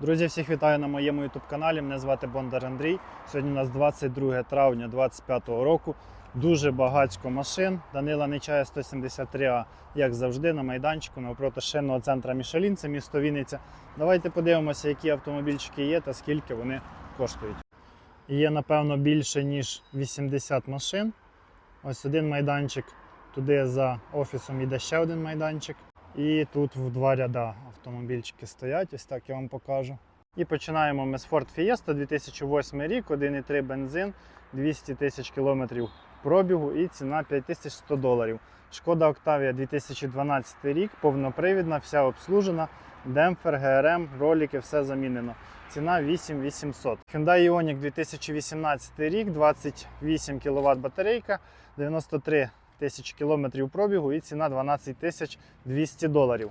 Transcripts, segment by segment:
Друзі, всіх вітаю на моєму YouTube каналі. Мене звати Бондар Андрій. Сьогодні у нас 22 травня 2025 року. Дуже багатько машин. Данила Нечая 173А, як завжди, на майданчику навпроти шинного центра Мішелін, це місто Вінниця. Давайте подивимося, які автомобільчики є та скільки вони коштують. Є, напевно, більше ніж 80 машин. Ось один майданчик. Туди за офісом йде ще один майданчик. І тут в два ряда автомобільчики стоять, ось так я вам покажу. І починаємо ми з Ford Fiesta 2008 рік, 1,3 бензин, 200 тисяч кілометрів пробігу і ціна 5100 доларів. Шкода Octavia 2012 рік, повнопривідна, вся обслужена, демпфер, ГРМ, ролики, все замінено. Ціна 8800. Hyundai Ioniq 2018 рік, 28 кВт батарейка, 93 тисяч кілометрів пробігу і ціна 12 тисяч 200 доларів.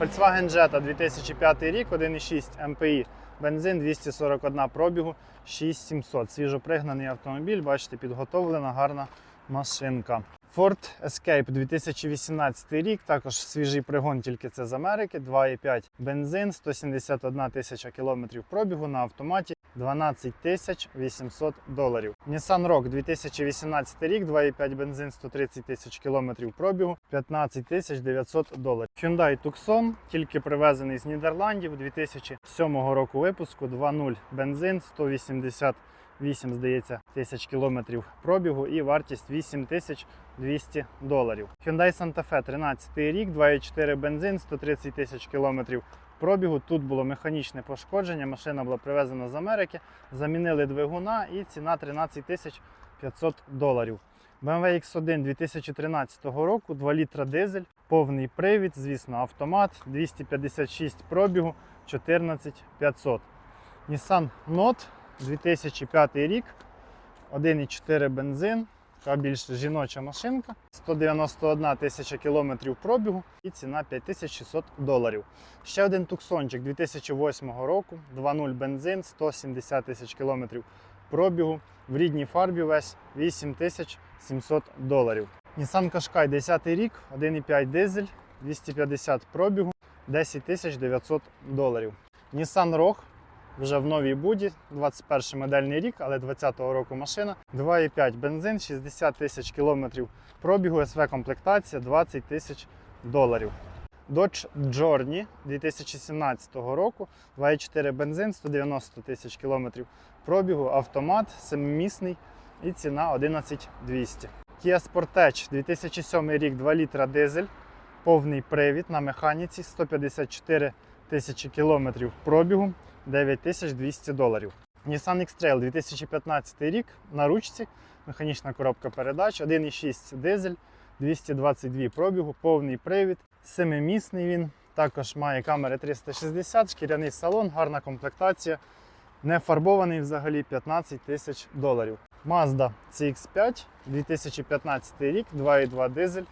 Volkswagen Jetta 2005 рік, 1,6 MPI, бензин 241 пробігу, 6700. Свіжопригнаний автомобіль, бачите, підготовлена гарна машинка. Ford Escape 2018 рік, також свіжий пригон, тільки це з Америки, 2,5 бензин, 171 тисяча кілометрів пробігу на автоматі. 12 тисяч 800 доларів. Nissan Rogue 2018 рік, 2,5 бензин, 130 тисяч кілометрів пробігу, 15 тисяч 900 доларів. Hyundai Tucson, тільки привезений з Нідерландів 2007 року випуску, 2.0 бензин, 188, здається, тисяч кілометрів пробігу і вартість 8 тисяч 200 доларів. Hyundai Santa Fe 13 рік, 2,4 бензин, 130 тисяч кілометрів. Тут було механічне пошкодження. Машина була привезена з Америки. Замінили двигуна і ціна 13 тисяч 500 доларів. BMW X1 2013 року, 2 літра дизель, повний привід, звісно, автомат, 256 пробігу, 14 500. Nissan Note 2005 рік, 1,4 бензин, така більш жіноча машинка, 191 тисяча кілометрів пробігу і ціна 5600 доларів. Ще один туксончик 2008 року, 2.0 бензин, 170 тисяч кілометрів пробігу. В рідній фарбі весь 8700 доларів. Nissan Qashqai 10 рік, 1,5 дизель, 250 пробігу, 10 900 доларів. Nissan Rogue вже в новій буді, 21 модельний рік, але 20-го року машина. 2,5 бензин, 60 тисяч кілометрів пробігу, СВ комплектація 20 тисяч доларів. Dodge Journey 2017 року, 2,4 бензин, 190 тисяч кілометрів пробігу, автомат, семимісний і ціна 11200. Kia Sportage 2007 рік, 2 літра дизель, повний привід на механіці, 154 тисячі кілометрів пробігу, 9200 доларів. Nissan X-Trail 2015 рік на ручці, механічна коробка передач, 1,6 дизель, 222 пробігу, повний привід, семимісний він. Також має камери 360, шкіряний салон, гарна комплектація. Не фарбований взагалі 15 тисяч доларів. Mazda CX5 2015 рік, 2,2 дизель,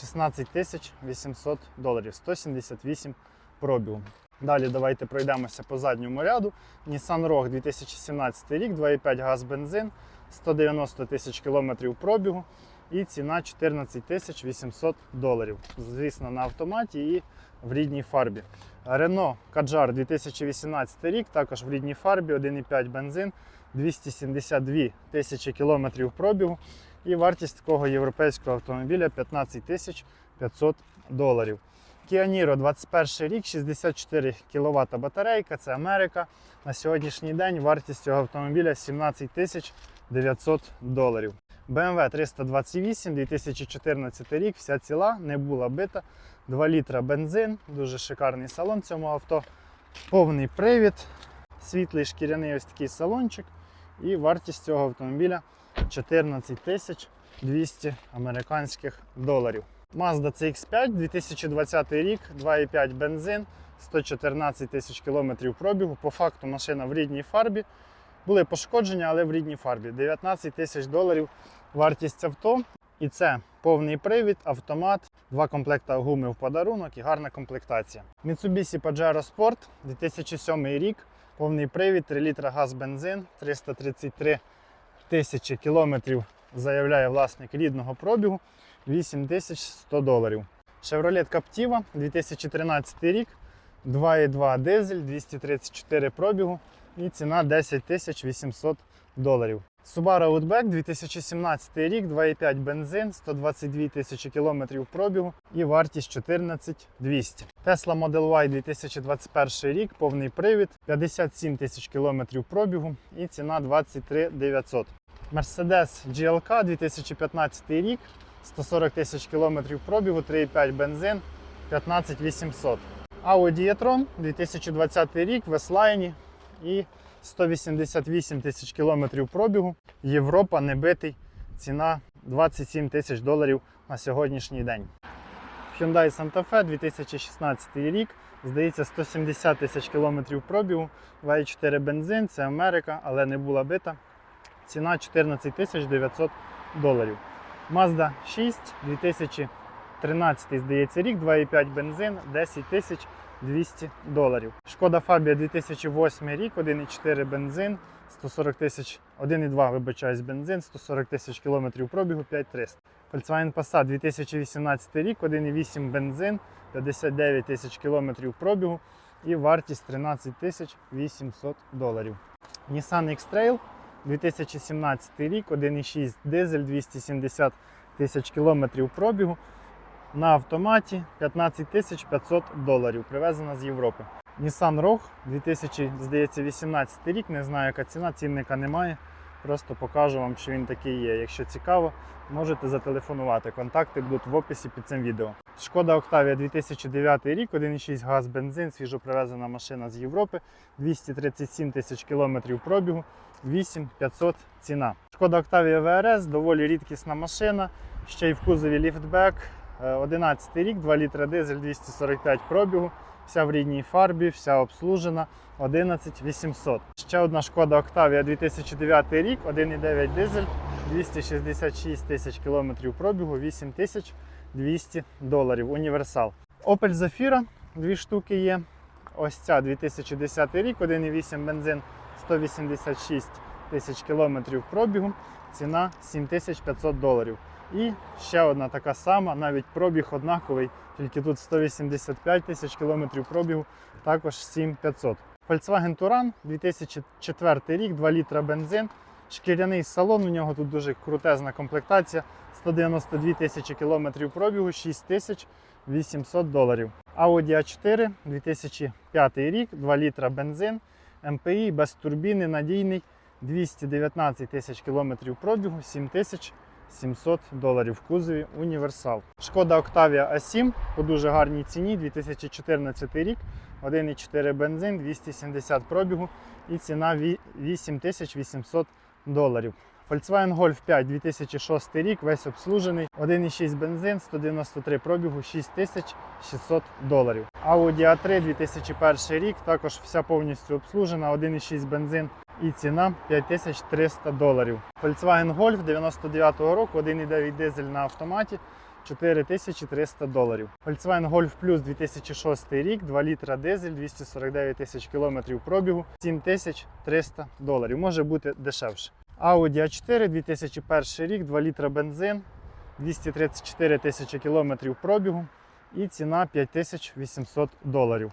16 тисяч 800 доларів, 178 пробігу. Далі давайте пройдемося по задньому ряду. Nissan Rogue 2017 рік, 2,5 газ бензин, 190 тисяч кілометрів пробігу і ціна 14 тисяч 800 доларів. Звісно, на автоматі і в рідній фарбі. Renault Kadjar 2018 рік, також в рідній фарбі, 1,5 бензин, 272 тисячі кілометрів пробігу. І вартість такого європейського автомобіля 15 тисяч 500 доларів. Kia Niro 21 рік, 64 кВт батарейка, це Америка. На сьогоднішній день вартість цього автомобіля 17 тисяч 900 доларів. BMW 328 2014 рік, вся ціла, не була бита. 2 літра бензин, дуже шикарний салон цьому авто. Повний привід, світлий шкіряний ось такий салончик. І вартість цього автомобіля 14 тисяч 200 американських доларів. Mazda CX5 2020 рік, 2,5 бензин, 114 тисяч кілометрів пробігу. По факту машина в рідній фарбі. Були пошкодження, але в рідній фарбі. 19 тисяч доларів вартість авто. І це повний привід, автомат, два комплекта гуми в подарунок і гарна комплектація. Mitsubishi Pajero Sport 2007 рік, повний привід, 3 літра газ бензин, 333 тисячі кілометрів заявляє власник рідного пробігу, 8100 доларів. Chevrolet Captiva 2013 рік, 2,2 дизель, 234 пробігу і ціна 10 800 доларів. Subaru Outback 2017 рік, 2,5 бензин, 122 тисячі кілометрів пробігу і вартість 14 200. Tesla Model Y 2021 рік, повний привід, 57 тисяч кілометрів пробігу і ціна 23 900. Mercedes GLK 2015 рік, 140 тисяч кілометрів пробігу, 3,5 бензин, 15 800. Audi e-tron 2020 рік в і 188 тисяч кілометрів пробігу. Європа не битий. Ціна 27 тисяч доларів на сьогоднішній день. Hyundai Santa Fe 2016 рік. Здається, 170 тисяч кілометрів пробігу. 2,4 бензин, це Америка, але не була бита. Ціна 14 тисяч 900 доларів. Mazda 6 2013 здається рік, 2,5 бензин, 10 тисяч 200 доларів. Шкода Фабія 2008 рік, 1,4 бензин, 140 тисяч, 1,2 вибачаюсь, бензин, 140 тисяч кілометрів пробігу, 5300. Volkswagen Passat 2018 рік, 1,8 бензин, 59 тисяч кілометрів пробігу і вартість 13 тисяч 800 доларів. Nissan X-Trail 2017 рік, 1,6 дизель, 270 тисяч кілометрів пробігу. На автоматі 15 тисяч 500 доларів, привезена з Європи. Nissan Rogue 2018 рік, не знаю, яка ціна, цінника немає. Просто покажу вам, що він такий є. Якщо цікаво, можете зателефонувати. Контакти будуть в описі під цим відео. Шкода Octavia 2009 рік, 1,6 газ бензин, свіжопривезена машина з Європи, 237 тисяч кілометрів пробігу, 8500 ціна. Шкода Octavia VRS доволі рідкісна машина, ще й в кузові ліфтбек. 11 рік, 2 літра дизель, 245 пробігу, вся в рідній фарбі, вся обслужена, 11 800. Ще одна шкода Octavia 2009 рік, 1,9 дизель, 266 тисяч кілометрів пробігу, 8200 доларів. Універсал. Opel Zafira, дві штуки є. Ось ця 2010 рік, 1,8 бензин, 186 тисяч кілометрів пробігу, ціна 7500 доларів. І ще одна така сама, навіть пробіг однаковий, тільки тут 185 тисяч кілометрів пробігу, також 7500. Volkswagen Touran 2004 рік, 2 літра бензин, шкіряний салон, у нього тут дуже крутезна комплектація, 192 тисячі кілометрів пробігу, 6800 доларів. Audi A4 2005 рік, 2 літра бензин, МПІ без турбіни, надійний, 219 тисяч кілометрів пробігу, 7000 700 доларів в кузові універсал. Шкода Octavia A7 по дуже гарній ціні 2014 рік, 1,4 бензин, 270 пробігу і ціна 8800 доларів. Volkswagen Golf 5 2006 рік, весь обслужений, 1,6 бензин, 193 пробігу, 6600 доларів. Audi A3 2001 рік, також вся повністю обслужена, 1,6 бензин, і ціна 5300 доларів. Volkswagen Golf 99-го року, 1,9 дизель на автоматі, 4300 доларів. Volkswagen Golf Plus 2006 рік, 2 літра дизель, 249 тисяч кілометрів пробігу, 7300 доларів. Може бути дешевше. Audi A4 2001 рік, 2 літра бензин, 234 тисячі кілометрів пробігу і ціна 5800 доларів.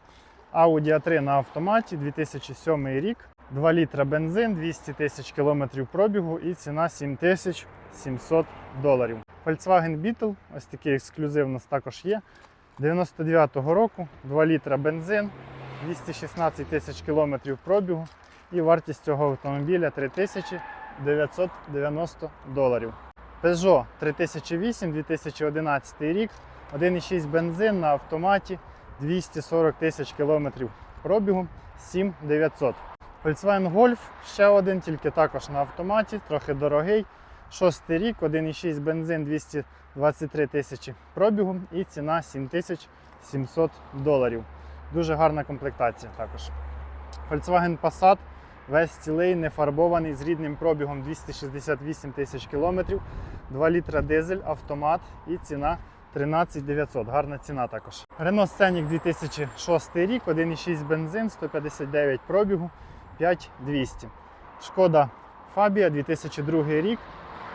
Audi A3 на автоматі 2007 рік, 2 літра бензин, 200 тисяч кілометрів пробігу і ціна 7700 доларів. Volkswagen Beetle, ось такий ексклюзив у нас також є. 99-го року, 2 літра бензин, 216 тисяч кілометрів пробігу і вартість цього автомобіля 3990 доларів. Peugeot 3008 2011 рік, 1,6 бензин на автоматі, 240 тисяч кілометрів пробігу, 7900. Volkswagen Golf ще один, тільки також на автоматі, трохи дорогий. Шостий рік, 1,6 бензин, 223 тисячі пробігу і ціна 7700 доларів. Дуже гарна комплектація також. Volkswagen Passat весь цілий, не фарбований з рідним пробігом 268 тисяч кілометрів, 2 літра дизель, автомат і ціна 13 900. Гарна ціна також. Renault Scenic 2006 рік, 1,6 бензин, 159 пробігу, 5200. Шкода Фабія 2002 рік,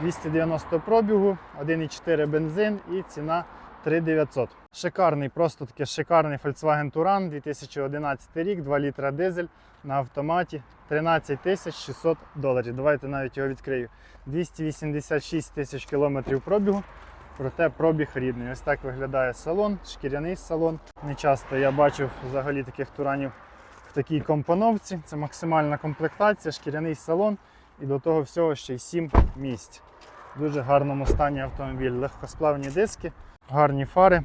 290 пробігу, 1,4 бензин і ціна 3900. Шикарний, просто таки шикарний Volkswagen Touran 2011 рік, 2 літра дизель на автоматі 13 600 доларів. Давайте навіть його відкрию. 286 тисяч кілометрів пробігу, проте пробіг рідний. Ось так виглядає салон, шкіряний салон. Не часто я бачив взагалі таких туранів в такій компоновці. Це максимальна комплектація, шкіряний салон і до того всього ще й 7 місць. Дуже гарному стані автомобіль. Легкосплавні диски, гарні фари.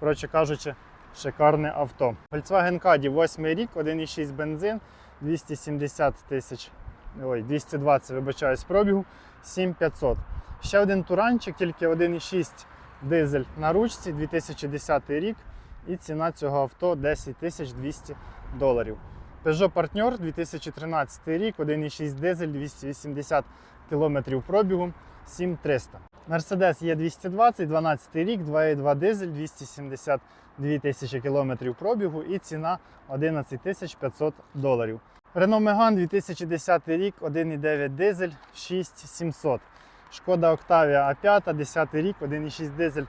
Коротше кажучи, шикарне авто. Volkswagen Caddy 8 рік, 1,6 бензин, 270 тисяч, ой, 220, вибачаюсь, пробігу, 7500. Ще один туранчик, тільки 1,6 дизель на ручці, 2010 рік. І ціна цього авто 10 200 доларів. Peugeot Partner 2013 рік, 1,6 дизель, 280 км пробігу, 7300. Mercedes є 220, 12 рік, 2,2 дизель, 272 тисячі кілометрів пробігу і ціна 11 тисяч 500 доларів. Renault Megane 2010 рік, 1,9 дизель, 6700. Шкода Octavia A5, 10 рік, 1,6 дизель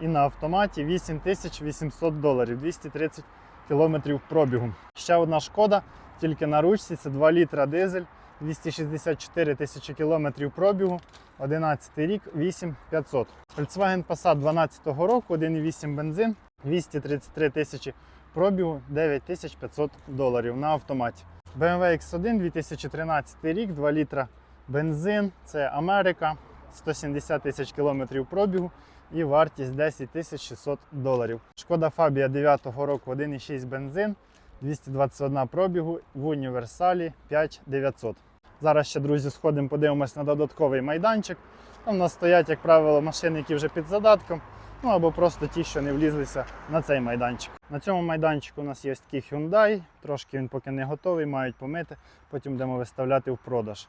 і на автоматі 8800 доларів, 230 кілометрів пробігу. Ще одна шкода, тільки на ручці, це 2 літра дизель, 264 тисячі кілометрів пробігу, 11 рік, 8500. Volkswagen Passat 12 року, 1,8 бензин, 233 тисячі пробігу, 9500 доларів на автоматі. BMW X1 2013 рік, 2 літра бензин, це Америка, 170 тисяч кілометрів пробігу і вартість 10 600 доларів. Шкода Фабія 9 року 1,6 бензин, 221 пробігу в універсалі 5900. Зараз ще, друзі, сходимо, подивимось на додатковий майданчик. Там у нас стоять, як правило, машини, які вже під задатком, ну або просто ті, що не влізлися на цей майданчик. На цьому майданчику у нас є такий Hyundai, трошки він поки не готовий, мають помити, потім будемо виставляти в продаж.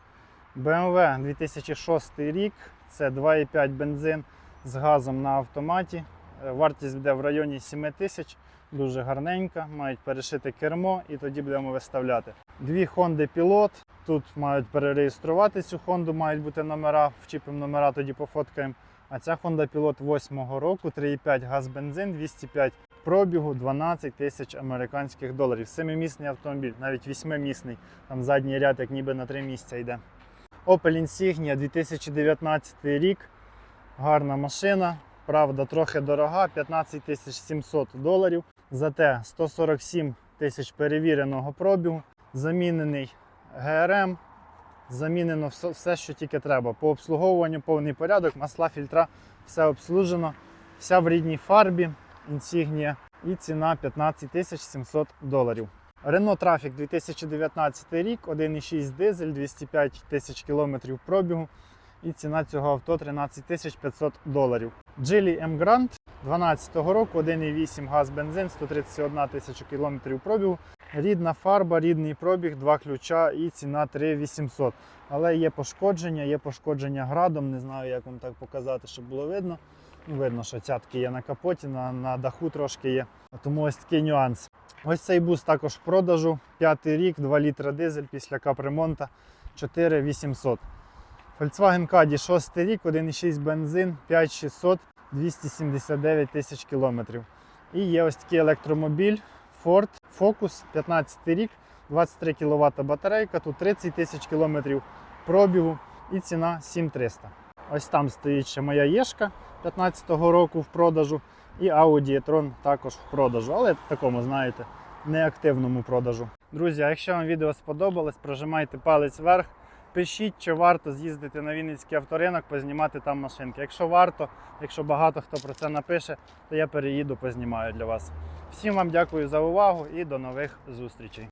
BMW 2006 рік, це 2,5 бензин з газом на автоматі. Е, Вартість буде в районі 7 тисяч, дуже гарненька, мають перешити кермо і тоді будемо виставляти. Дві Honda Pilot. Тут мають перереєструвати цю Honda, мають бути номера, вчіпимо номера, тоді пофоткаємо. А ця Honda Pilot 8 року, 3,5 газ бензин, 205 пробігу, 12 тисяч американських доларів. Семимісний автомобіль, навіть восьмимісний. Там задній ряд, як ніби на три місця йде. Opel Insignia 2019 рік. Гарна машина. Правда, трохи дорога, 15 тисяч 700 доларів. Зате 147 тисяч перевіреного пробігу. Замінений ГРМ. Замінено все, що тільки треба. По обслуговуванню повний порядок, масла, фільтра, все обслужено. Вся в рідній фарбі, інсігнія. І ціна 15 тисяч 700 доларів. Renault Trafic 2019 рік, 1,6 дизель, 205 тисяч кілометрів пробігу. І ціна цього авто 13 тисяч 500 доларів. Geely M Grand 12 року, 1,8 газ бензин, 131 тисяча кілометрів пробігу. Рідна фарба, рідний пробіг, два ключа і ціна 3800. Але є пошкодження, є пошкодження градом. Не знаю, як вам так показати, щоб було видно. Ну, видно, що цятки є на капоті, на, на даху трошки є. Тому ось такий нюанс. Ось цей бус також в продажу. П'ятий рік, 2 літра дизель після капремонта 4800. Volkswagen Caddy 6 рік, 1,6 бензин, 5600, 279 тисяч кілометрів. І є ось такий електромобіль Ford Focus 15 рік, 23 кВт батарейка, тут 30 тисяч кілометрів пробігу і ціна 7300. Ось там стоїть ще моя Єшка 15-го року в продажу. І Audi e-tron також в продажу, але такому, знаєте, неактивному продажу. Друзі, а якщо вам відео сподобалось, прожимайте палець вверх. Пишіть, чи варто з'їздити на Вінницький авторинок, познімати там машинки. Якщо варто, якщо багато хто про це напише, то я переїду, познімаю для вас. Всім вам дякую за увагу і до нових зустрічей.